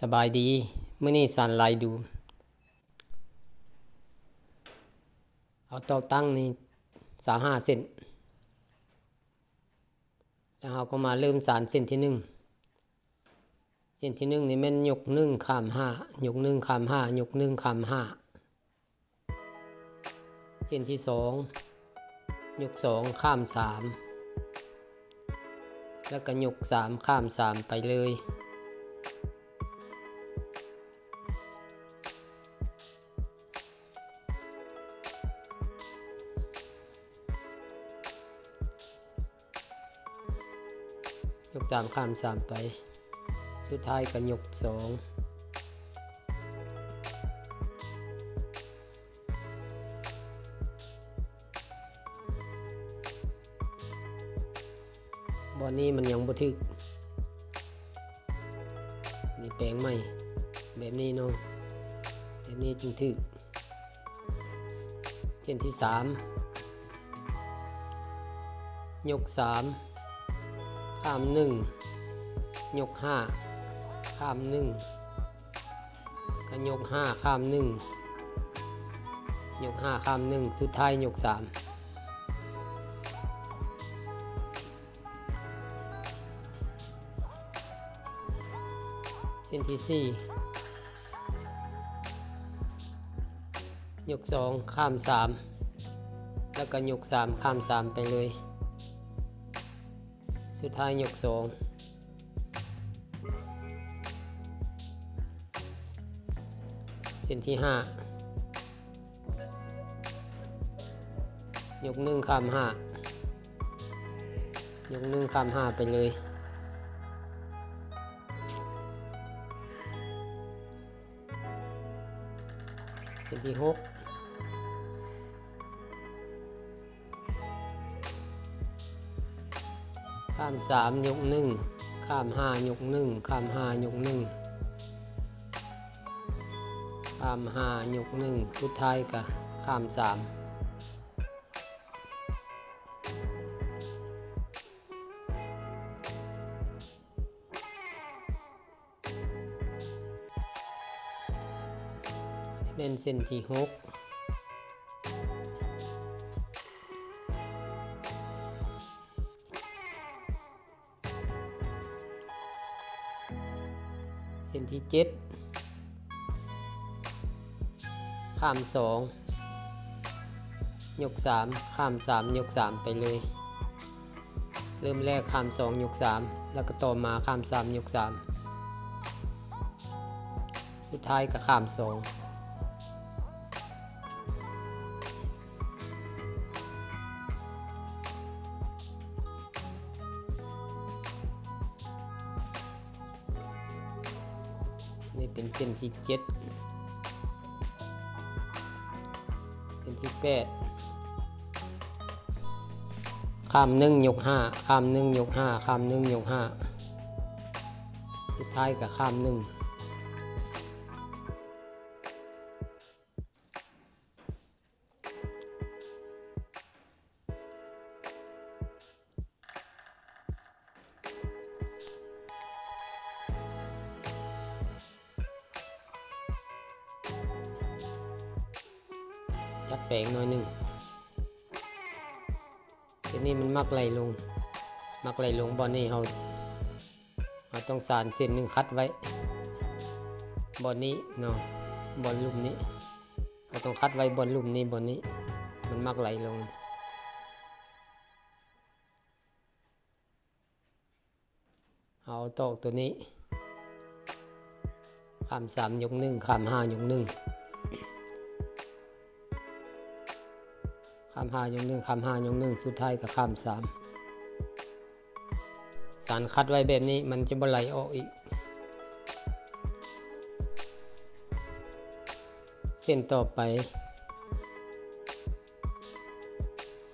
สบายดีมื้อนี้สันไลดู เอาตอกตั้งนี่สามห้าเซนแล้วเราก็มาเริ่มสารเส้นที่หนึ่งเส้นที่หนึ่งนี่แม่นยกหนึ่งข้ามห้ายกหนึ่งข้ามห้ายกหนึ่งข้ามห้าเส้นที่สองยกสองข้ามสามแล้วก็ยกสามข้ามสามไปเลย สามข้ามสามไป สุดท้ายก็ยกสองบอนนี้มันยังบ่ถึก นี่แปลงใหม่ แบบนี้เนาะแบบนี้จึงถึกเส้นที่สามยกสาม ข้ามหนึ่งยกห้าข้ามหนึ่งก็ยกห้าข้ามหนึ่งยกห้าข้ามหนึ่งสุดท้ายยกสามเส้นที่สี่ยกสองข้ามสามแล้วก็ยกสามข้ามสามไปเลย สุดท้ายยกสองเส้นที่ห้ายกหนึ่งข้ามห้ายกหนึ่งข้ามห้าไปเลย เส้นที่หก ข้ามสามยกหนึ่งข้ามห้ายกหนึ่งข้ามห้ายกหนึ่งข้ามห้ายกหนึ่งสุดท้ายก็ข้ามสามเป็นเส้นที่หก เส้นที่ 7 ข้าม 2 ยก 3 ข้าม 3 ยก 3 ไปเลย เริ่มแรกข้าม 2 ยก 3 แล้วก็ต่อมาข้าม 3 ยก 3 สุดท้ายก็ข้าม 2 เป็นเส้นที่เจ็ดเส้นที่แปดข้ามหนึ่งยกห้าข้ามหนึ่งยกห้าข้ามหนึ่งยกห้าสุดท้ายกับข้ามหนึ่ง งหน่อยหนึ่งเส้นนี้มันมักไหลลง มักไหลลงบอลนี่เราเราต้องสานเส้นหนึ่งคัดไว้บอลนี้เนาะบอลลุ่มนี้เราต้องคัดไว้บอลลุ่มนี้บอลนี้ มันมักไหลลงเอาตอกตัวนี้คำสามยกหนึ่งคำห้ายกหนึ่ง คำห้ายกหนึ่งคำห้ายกหนึ่งสุดท้ายกับคำสามสารคัดไว้แบบนี้มันจะบ่ไหลออกอีก เส้นต่อไป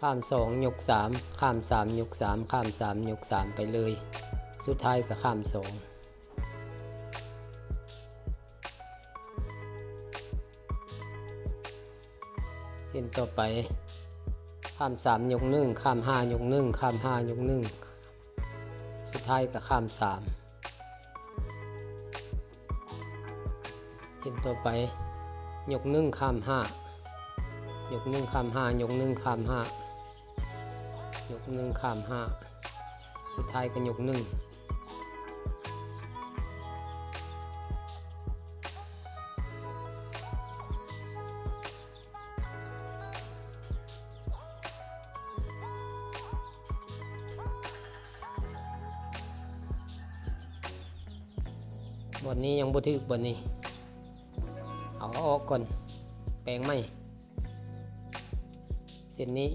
ข้ามสองยกสามข้ามสามยกสามข้ามสามยกสามไปเลย สุดท้ายกับข้ามสองเส้นต่อไป ข้ามสามยกหนึ่งข้ามห้ายกหนึ่งข้ามห้ายกหนึ่งสุดท้ายกับข้ามสามเส้นต่อไป ยกหนึ่งข้ามห้ายกหนึ่งข้ามห้ายกหนึ่งข้ามห้ายกหนึ่งข้ามห้าสุดท้ายก็ยกหนึ่ง ถึกบนนี้ เอาออกก่อน แปลงไหมเส้นนี้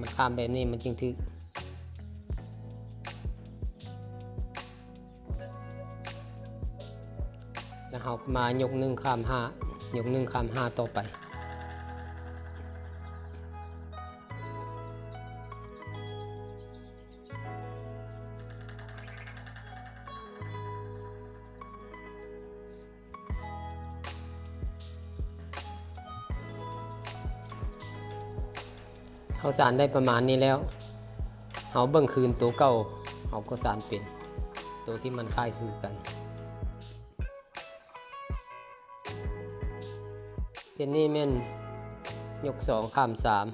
มันข้ามแบบนี้มันจึงถึกแล้วเอามายกหนึ่งข้ามห้ายกหนึ่งข้ามห้าต่อไป เขาสารได้ประมาณนี้แล้วเขาเบิ่งคืนตัวเก่าเขาก็สารเป็นตัวที่มันคล้ายคือกัน เส้นนี้แม่นยกสองข้ามสาม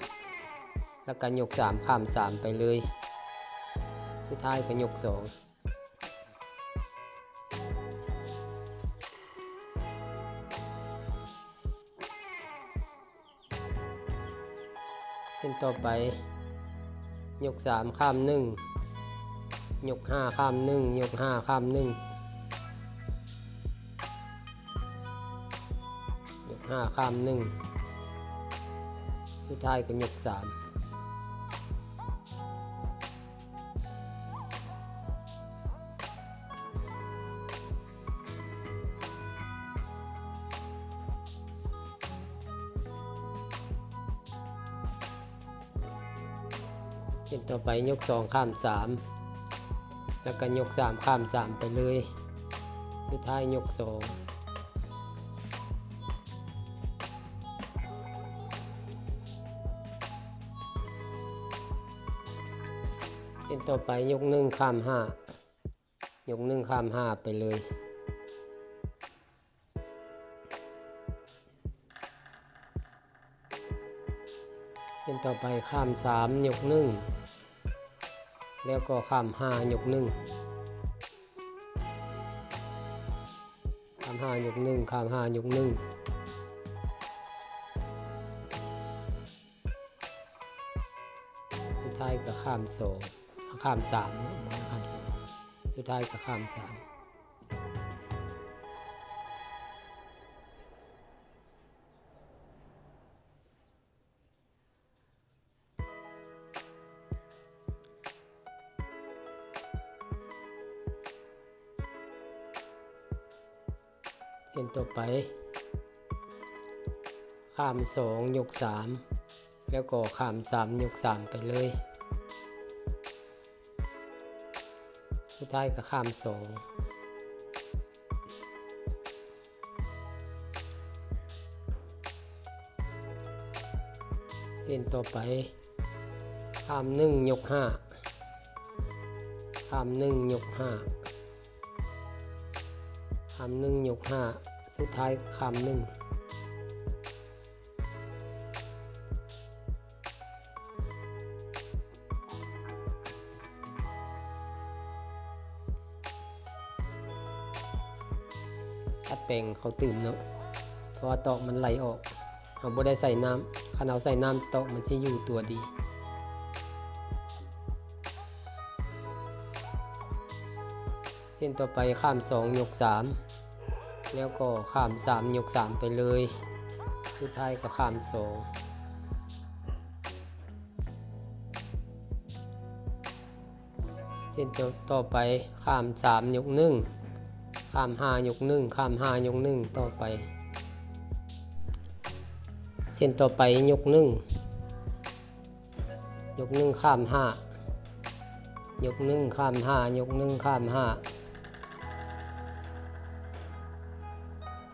แล้วก็ยกสามข้ามสามไปเลย สุดท้ายก็ยกสอง ต่อไป ยก 3 ข้าม 1 ยก 5 ข้าม 1 ยก 5 ข้าม 1 ยก 5 ข้าม 1 สุดท้ายก็ยก 3 เส้นต่อไปยกสองข้ามสามแล้วก็ยกสามข้ามสามไปเลย สุดท้ายยกสองเส้นต่อไปยกหนึ่งข้ามห้ายกหนึ่งข้ามห้าไปเลย ต่อไปข้ามสามยกหนึ่งแล้วก็ข้ามห้ายกหนึ่งข้ามห้ายกหนึ่งข้ามห้ายกหนึ่งสุดท้ายก็ข้ามสองข้ามสามข้ามสองสุดท้ายก็ข้ามสาม ส้นต่อไป ข้ามสองยกสามแล้วก็ข้ามสามยกสามไปเลย สุดท้ายก็ข้ามสองเส้นต่อไปข้ามหนึ่งยกห้าข้ามหนึ่งยกห้าข้ามหนึ่งยกห้า สุดท้ายข้ามหนึ่ง ถ้าแปลงเขาตื่นเนาะเพราะว่าตอกมันไหลออกเราบ่ได้ใส่น้ำคันเอาใส่น้ำตอกมันจะอยู่ตัวดีเส้นต่อไปข้ามสองยกสาม แล้วก็ข้าม 3 ยก 3 ไปเลย สุดท้ายก็ข้าม 2เส้นต่อไปข้าม3ยกหนึ่งข้าม5ยกหนึ่งข้าม5ยกหนึ่งต่อไป เส้นต่อไปยกหนึ่งยกหนึ่งข้าม5ยกหนึ่งข้าม5ยกหนึ่งข้าม5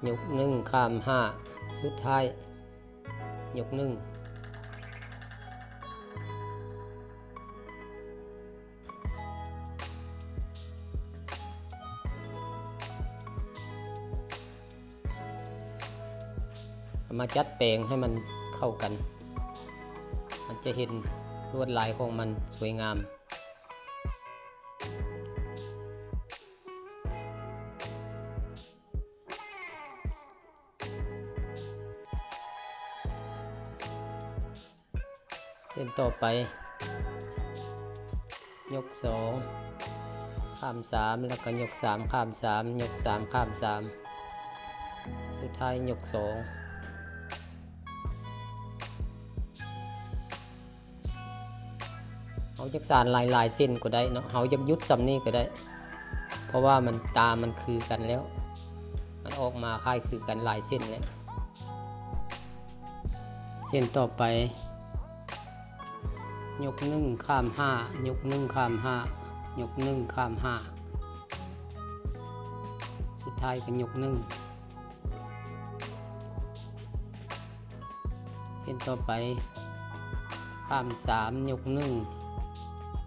ยกหนึ่งข้ามห้าสุดท้าย ยกหนึ่งมาจัดแปลงให้มันเข้ากัน มันจะเห็นลวดลายของมันสวยงาม เส้นต่อไป ยกสองข้ามสามแล้วก็ยกสามข้ามสามยกสามข้ามสามสุดท้ายยกสองเอาจักสารลายลายเส้นก็ได้เนาะเอาจักยุดสำนี้ก็ได้ เพราะว่ามันตามันคือกันแล้ว มันออกมาคล้ายคือกันลายเส้นแล้วเส้นต่อไป ยกหนึ่งข้ามห้ายกหนึ่งข้ามห้ายกหนึ่งข้ามห้าสุดท้ายก็ยกหนึ่งเส้นต่อไป ข้ามสามยกหนึ่ง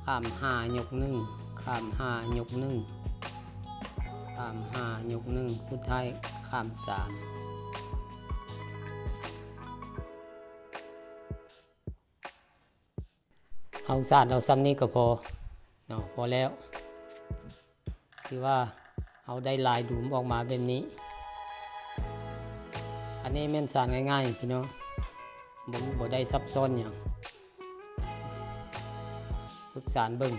ข้ามห้ายกหนึ่งข้ามห้ายกหนึ่งข้ามห้ายกหนึ่งสุดท้ายข้ามสาม เอาสาดเอาซ้ำนี้ก็พอเนาะพอแล้วคือว่าเอาได้ลายดูมออกมาแบบนี้ อันนี้แม่นสานง่ายๆพี่น้องบ่บ่ได้ซับซ้อนอย่างฝึกสารเบิ่ง